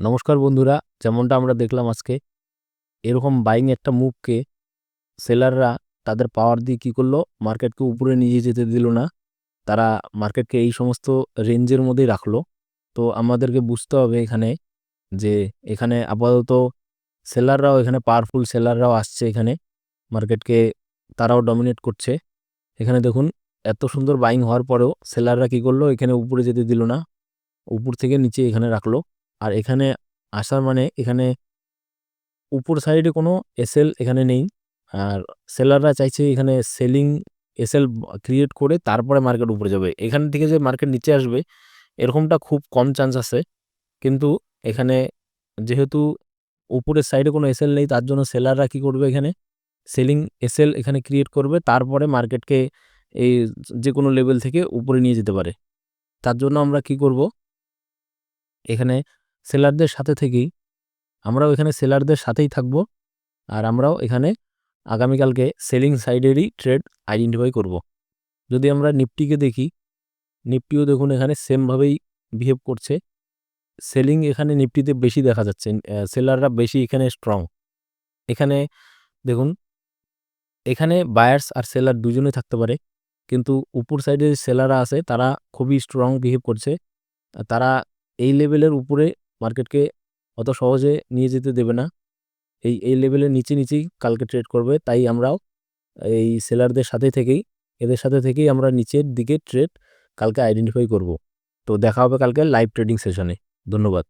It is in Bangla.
নমস্কার বন্ধুরা, যেমনটা আমরা দেখলাম আজকে, এরকম বাইং একটা মুভকে সেলাররা তাদের পাওয়ার দিয়ে কী করল? মার্কেটকে উপরে নিয়ে যেতে দিল না। তারা মার্কেটকে এই সমস্ত রেঞ্জের মধ্যেই রাখল। তো আমাদেরকে বুঝতে হবে এখানে যে এখানে আপাতত সেলাররাও এখানে পাওয়ারফুল সেলাররাও আসছে এখানে। মার্কেটকে তারাও ডমিনেট করছে। এখানে দেখুন, এত সুন্দর বাইং হওয়ার পরেও সেলাররা কী করল? এখানে উপরে যেতে দিল না। উপর থেকে নিচে এখানে রাখল। আর এখানে আসার মানে এখানে উপর সাইডে কোনো এসএল এখানে নেই। আর সেলাররা চাইছে এখানে সেলিং এসএল ক্রিয়েট করে তারপরে মার্কেট উপরে যাবে। এখান থেকে যে মার্কেট নিচে আসবে, এরকমটা খুব কম চান্স আছে। কিন্তু এখানে যেহেতু উপরের সাইডে কোনো এসএল নেই, তার জন্য সেলাররা কী করবে এখানে? সেলিং এসএল এখানে ক্রিয়েট করবে, তারপরে মার্কেটকে এই যে কোনো লেভেল থেকে উপরে নিয়ে যেতে পারে। তার জন্য আমরা কি করব? এখানে সেলারদের সাথে থেকেই আমরাও এখানে সেলারদের সাথেই থাকব আর আমরাও এখানে আগামীকালকে সেলিং সাইডেরই ট্রেড আইডেন্টিফাই করব। যদি আমরা নিফটিকে দেখি, নিফটিও দেখুন এখানে সেমভাবেই বিহেভ করছে। সেলিং এখানে নিফটিতে বেশি দেখা যাচ্ছে সেলাররা বেশি এখানে স্ট্রং এখানে দেখুন, এখানে বায়ার্স আর সেলার দুজনে থাকতে পারে, কিন্তু উপর সাইডে সেলাররা আছে, তারা খুবই স্ট্রং বিহেভ করছে। তারা এই লেভেলের উপরে মার্কেটকে অত সহজে নিয়ে যেতে দেবে না। এই এই লেভেলের নিচে নিচেই কালকে ট্রেড করবে, তাই আমরাও এই সেলারদের সাথে থেকেই, এদের সাথে থেকেই আমরা নিচের দিকে ট্রেড কালকে আইডেন্টিফাই করব। তো দেখা হবে কালকে লাইভ ট্রেডিং সেশনে ধন্যবাদ।